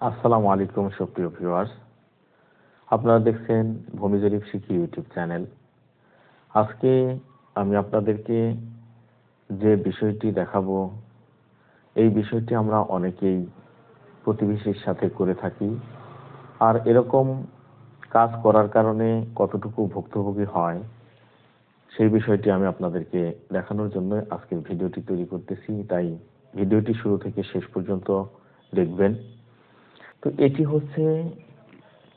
আসসালামু আলাইকুম, সুপ্রিয় ভিউয়ার্স। আপনারা দেখছেন ভূমি জরিপ শিখি ইউটিউব চ্যানেল। আজকে আমি আপনাদেরকে যে বিষয়টি দেখাবো, এই বিষয়টি আমরা অনেকেই প্রতিবেশীর সাথে করে থাকি। আর এরকম কাজ করার কারণে কতটুকু ভুক্তভোগী হয়, সেই বিষয়টি আমি আপনাদেরকে দেখানোর জন্য আজকের ভিডিওটি তৈরি করতেছি। তাই ভিডিওটি শুরু থেকে শেষ পর্যন্ত দেখবেন। তো এটি হচ্ছে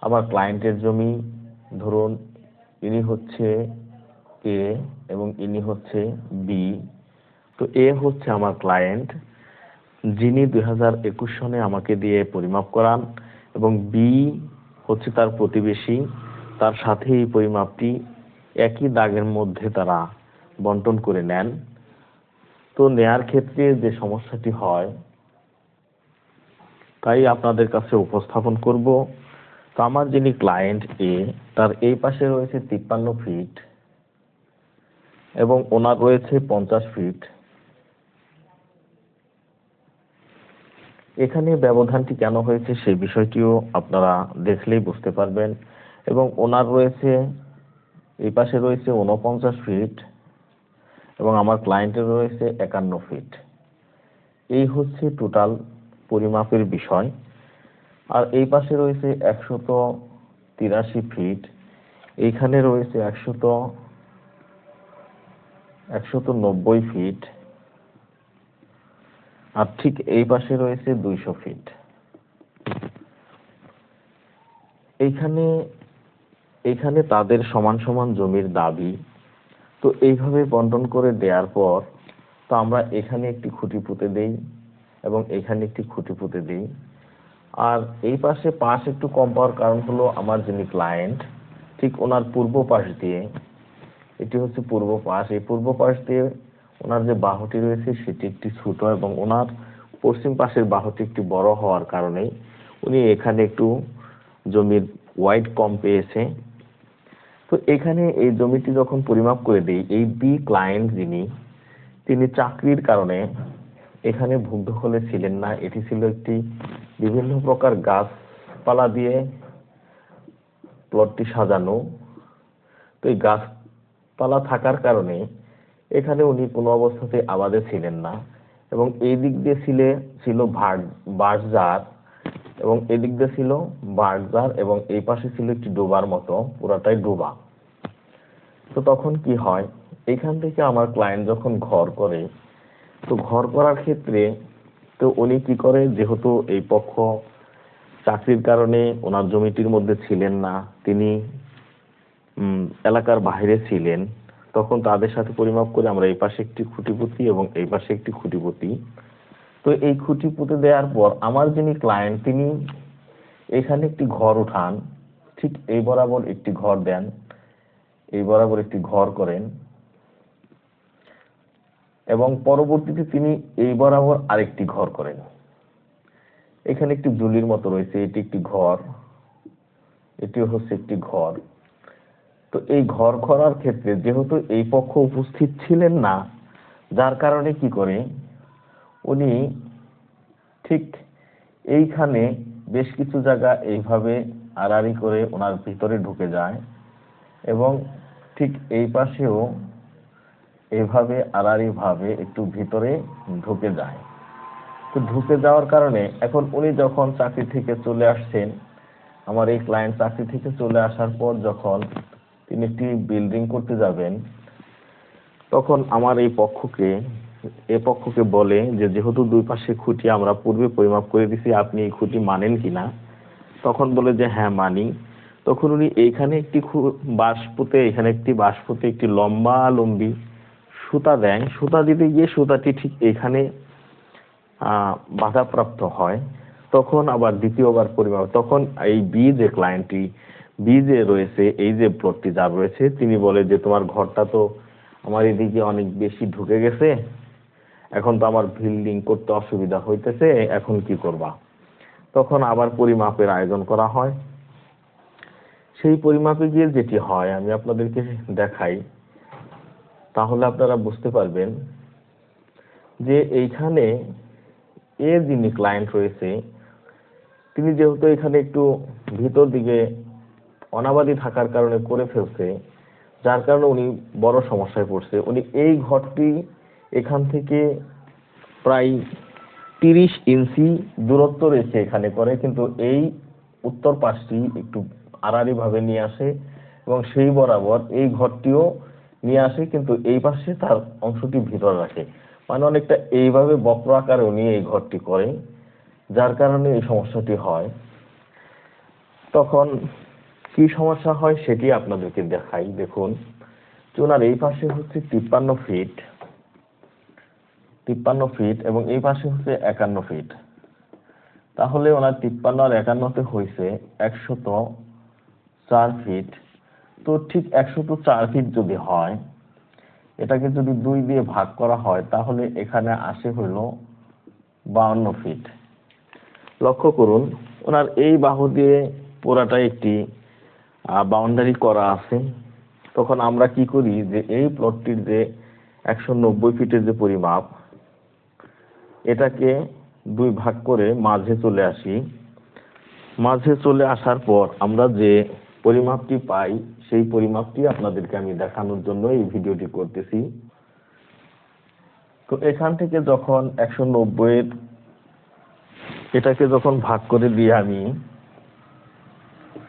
আমার ক্লায়েন্টের জমি। ধরুন, ইনি হচ্ছে এ এবং ইনি হচ্ছে বি তো এ হচ্ছে আমার ক্লায়েন্ট যিনি দুই হাজার একুশ সনে আমাকে দিয়ে পরিমাপ করান এবং বি হচ্ছে তার প্রতিবেশী। তার সাথে এই পরিমাপটি একই দাগের মধ্যে তারা বন্টন করে নেন। তো নেয়ার ক্ষেত্রে যে সমস্যাটি হয় তাই আপনাদের কাছে উপস্থাপন করব। তো আমার যিনি ক্লায়েন্ট এ তার এই পাশে রয়েছে তিপ্পান্ন ফিট এবং ওনার রয়েছে পঞ্চাশ ফিট এখানে ব্যবধানটি কেন হয়েছে সেই বিষয়টিও আপনারা দেখলেই বুঝতে পারবেন এবং ওনার রয়েছে, এই পাশে রয়েছে উনপঞ্চাশ ফিট এবং আমার ক্লায়েন্টের রয়েছে একান্ন ফিট এই হচ্ছে টোটাল পরিমাপের বিষয়। আর এই পাশে রয়েছে একশত তিরাশি ফিট এইখানে রয়েছে একশত একশত নব্বই ফিট আর ঠিক এই পাশে রয়েছে দুইশো ফিট এইখানে এইখানে তাদের সমান সমান জমির দাবি। তো এইভাবে বন্টন করে দেওয়ার পর, তো আমরা এখানে একটি খুঁটি পুঁতে দেই। এবং এখানে একটি খুঁটি পুঁতে দিই। আর এই পাশে পাশ একটু কম পাওয়ার কারণ হলো আমার যিনি ক্লায়েন্ট ঠিক ওনার পূর্ব পাশ দিয়ে, এটি হচ্ছে পূর্ব পাশ। এই পূর্ব পাশ দিয়ে ওনার যে বাহুটি রয়েছে সেটি একটি ছোট এবং ওনার পশ্চিম পাশের বাহুটি একটি বড় হওয়ার কারণে উনি এখানে একটু জমির ওয়াইড কম পেয়েছে। তো এখানে এই জমিটি যখন পরিমাপ করে দিই, এই বি ক্লায়েন্ট যিনি, তিনি চাকরির কারণে এখানে ভূদখলে ছিলেন না। এটি ছিল একটি বিভিন্ন প্রকার গাছপালা দিয়ে প্লটটি সাজানো। তো এই গাছপালা থাকার কারণে এখানে উনি কোনো অবস্থাতে আবাদে ছিলেন না এবং এই দিক দিয়ে ছিলে, ছিল বাঁশঝাড় এবং এদিক দিয়ে ছিল বাঁশঝাড় এবং এই পাশে ছিল একটি ডোবার মতো, পুরাটাই ডোবা। তো তখন কি হয়? এখান থেকে আমার ক্লায়েন্ট যখন ঘর করে তো ঘর করার ক্ষেত্রে তো উনি কি করে, যেহেতু এই পক্ষ চাকরির কারণে ওনার জমিটির মধ্যে ছিলেন না, তিনি এলাকার বাইরে ছিলেন, তখন তাদের সাথে পরিমাপ করে আমরা এই পাশে একটি খুঁটি পুঁতি এবং এই পাশে একটি খুঁটি পুঁতি তো এই খুঁটি পুঁতে দেওয়ার পর আমার যিনি ক্লায়েন্ট তিনি এখানে একটি ঘর উঠান, ঠিক এই বরাবর একটি ঘর দেন, এই বরাবর একটি ঘর করেন। এবং পরবর্তীতে তিনি এই বরাবর আরেকটি ঘর করেন। এখানে একটি জুলির মতো রয়েছে, এটি একটি ঘর এটি হচ্ছে একটি ঘর। তো এই ঘর করার ক্ষেত্রে যেহেতু এই পক্ষ উপস্থিত ছিলেন না, যার কারণে কি করে, উনি ঠিক এইখানে বেশ কিছু জায়গা এইভাবে আড়াআড়ি করে ওনার ভিতরে ঢুকে যায় এবং ঠিক এই পাশেও এভাবে আড়াআড়ি ভাবে একটু ভিতরে ঢুকে যায়। তো ঢুকে যাওয়ার কারণে এখন উনি যখন চাকরি থেকে চলে আসছেন, আমার এই ক্লায়েন্ট চাকরি থেকে চলে আসার পর যখন তিনি একটি বিল্ডিং করতে যাবেন, তখন আমার এই পক্ষকে এ পক্ষকে বলে যে, যেহেতু দুই পাশে খুঁটি আমরা পূর্বে পরিমাপ করে দিছি, আপনি এই খুঁটি মানেন কিনা? তখন বলে যে হ্যাঁ মানি। তখন উনি এইখানে একটি বাঁশ পুঁতে এখানে একটি বাঁশ পুঁতে একটি লম্বা লম্বি সুতা দেন। সুতা দিতে গিয়ে সুতাটি ঠিক এখানে বাধাপ্রাপ্ত হয়। তখন আবার দ্বিতীয়বার পরিমাপ, তখন এই বি যে ক্লায়েন্টটি বি যে রয়েছে, এই যে প্লটটি যা রয়েছে, তিনি বলে যে, তোমার ঘরটা তো আমার এদিকে অনেক বেশি ঢুকে গেছে। এখন তো আমার বিল্ডিং করতে অসুবিধা হইতেছে, এখন কি করবা? তখন আবার পরিমাপের আয়োজন করা হয়। সেই পরিমাপে গিয়ে যেটি হয়, আমি আপনাদেরকে দেখাই। তাহলে আপনারা বুঝতে পারবেন যে এইখানে এ যিনি ক্লায়েন্ট রয়েছে, তিনি যেহেতু এখানে একটু ভিতর দিকে অনাবাদী থাকার কারণে করে ফেলছে, যার কারণে উনি বড় সমস্যায় পড়ছে। উনি এই ঘরটি এখান থেকে প্রায় তিরিশ ইঞ্চি দূরত্ব রেখে এখানে করে, কিন্তু এই উত্তর পাশটি একটু আড়াআড়ি ভাবে নিয়ে আসে এবং সেই বরাবর এই ঘরটিও নিয়ে আসে, কিন্তু এই পাশে তার অংশটি ভিতর রাখে। মানে অনেকটা এইভাবে বক্র আকারে উনি এই ঘরটি করে, যার কারণে এই সমস্যাটি হয়। তখন কি সমস্যা হয় সেটি আপনাদেরকে দেখাই। দেখুন যে ওনার এই পাশে হচ্ছে তিপ্পান্ন ফিট তিপ্পান্ন ফিট এবং এই পাশে হচ্ছে একান্ন ফিট তাহলে ওনার তিপ্পান্ন আর একান্নতে হয়েছে একশত চার ফিট তো ঠিক একশত চার ফিট যদি হয়, এটাকে যদি দুই দিয়ে ভাগ করা হয়, তাহলে এখানে আসে হইল বাউন্ন ফিট লক্ষ্য করুন, ওনার এই বাহু দিয়ে পুরাটা একটি বাউন্ডারি করা আছে। তখন আমরা কি করি যে এই প্লটটির যে একশো নব্বই ফিটের যে পরিমাপ, এটাকে দুই ভাগ করে মাঝে চলে আসি। মাঝে চলে আসার পর আমরা যে পরিমাপটি পাই সেই পরিমাপটি আপনাদেরকে আমি দেখানোর জন্য এই ভিডিওটি করতেছি। তো এখান থেকে যখন একশো নব্বইয়ের এটাকে যখন ভাগ করে দিয়ে আমি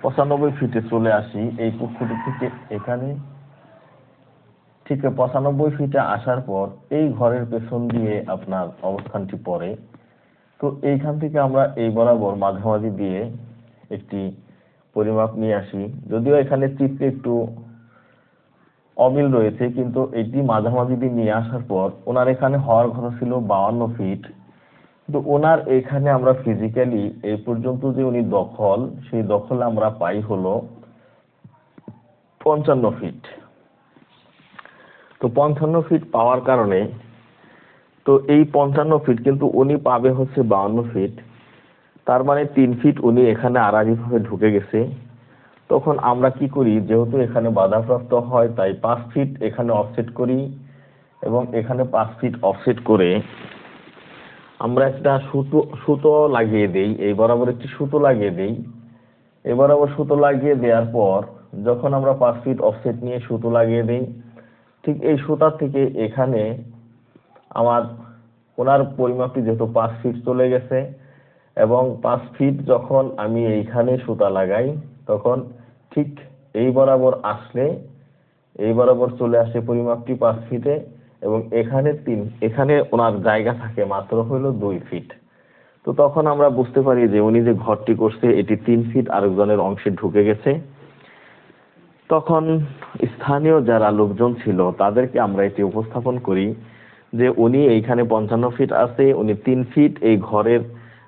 পঁচানব্বই ফিটে চলে আসি, এই পুকুরটি থেকে এখানে ঠিক পঁচানব্বই ফিটে আসার পর এই ঘরের পেছন দিয়ে আপনার অবস্থানটি পড়ে। তো এইখান থেকে আমরা এই বরাবর মাঝামাঝি দিয়ে একটি পরিমাপ নিয়ে আসি যদিও এখানে চিত্রে একটু অমিল রয়েছে, কিন্তু এটি মাঝামাঝি দিয়ে নিয়ে আসার পর ওনার এখানে হওয়ার কথা ছিল বাউান্ন ফিট কিন্তু ওনার এখানে আমরা ফিজিক্যালি এই পর্যন্ত যে উনি দখল, সেই দখল আমরা পাই হলো পঞ্চান্ন ফিট তো পঞ্চান্ন ফিট পাওয়ার কারণে, তো এই পঞ্চান্ন ফিট কিন্তু উনি পাবে হচ্ছে বাউন্ন ফিট তার মানে তিন ফিট উনি এখানে আড়াআড়িভাবে ঢুকে গেছে। তখন আমরা কি করি, যেহেতু এখানে বাধাপ্রাপ্ত হয়, তাই পাঁচ ফিট এখানে অফসেট করি এবং এখানে পাঁচ ফিট অফসেট করে আমরা একটা সুতো সুতো লাগিয়ে দেই, এই বরাবর একটি সুতো লাগিয়ে দেই। এই বরাবর সুতো লাগিয়ে দেওয়ার পর যখন আমরা পাঁচ ফিট অফসেট নিয়ে সুতো লাগিয়ে দেই, ঠিক এই সুতা থেকে এখানে আমার ওনার পরিমাপটি যেহেতু পাঁচ ফিট চলে গেছে এবং পাঁচ ফিট যখন আমি এইখানে সুতা লাগাই, তখন ঠিক এই বরাবর আসলে, এই বরাবর চলে আসে পরিমাপটি পাঁচ ফিটে এবং এখানে তিন, এখানে ওনার জায়গা থাকে মাত্র হইল দুই ফিট তো তখন আমরা বুঝতে পারি যে উনি যে ঘরটি করছে, এটি তিন ফিট আরেকজনের অংশে ঢুকে গেছে। তখন স্থানীয় যারা লোকজন ছিল, তাদেরকে আমরা এটি উপস্থাপন করি যে উনি এইখানে পঞ্চান্ন ফিট আছে, উনি তিন ফিট এই ঘরের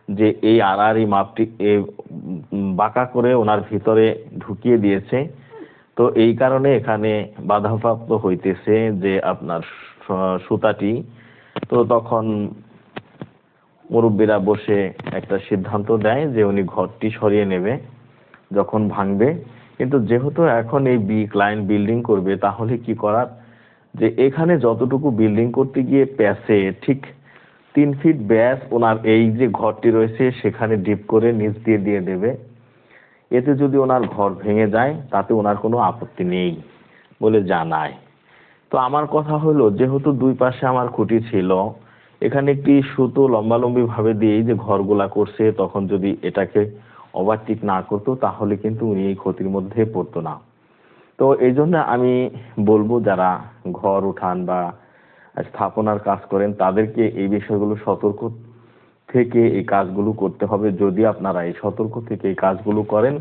যে এই আড়াআড়ি মাপটি বাঁকা করে ওনার ভিতরে ঢুকিয়ে দিয়েছে। তো এই কারণে এখানে বাধাপ্রাপ্ত হইতেছে যে আপনার সুতাটি। তো তখন মুরব্বীরা বসে একটা সিদ্ধান্ত দেয় যে উনি ঘরটি সরিয়ে নেবে, যখন ভাঙবে। কিন্তু যেহেতু এখন এই বি ক্লায়েন্ট বিল্ডিং করবে, তাহলে কি করার? যে এখানে যতটুকু বিল্ডিং করতে গিয়ে প্যাসে, ঠিক তিন ফিট ব্যাস ওনার এই যে ঘরটি রয়েছে, সেখানে ডিপ করে নিচ দিয়ে দিয়ে দেবে। এতে যদি ওনার ঘর ভেঙে যায়, তাতে ওনার কোনো আপত্তি নেই বলে জানায়। তো আমার কথা হলো, যেহেতু দুই পাশে আমার খুঁটি ছিল, এখানে একটি সুতো লম্বালম্বি ভাবে দিয়েই যে ঘরগুলা করছে, তখন যদি এটাকে ওভারটেক না করতো, তাহলে কিন্তু উনি এই ক্ষতির মধ্যে পড়তো না। তো এই জন্য আমি বলব, যারা ঘর উঠান বা স্থাপনার কাজ করেন, তাদেরকে এই বিষয়গুলো সতর্ক থেকে এই কাজগুলো করতে হবে। যদি আপনারা এই সতর্ক থেকে এই কাজগুলো করেন,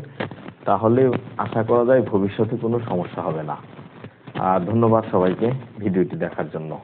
তাহলে আশা করা যায় ভবিষ্যতে কোনো সমস্যা হবে না। আর ধন্যবাদ সবাইকে ভিডিওটি দেখার জন্য।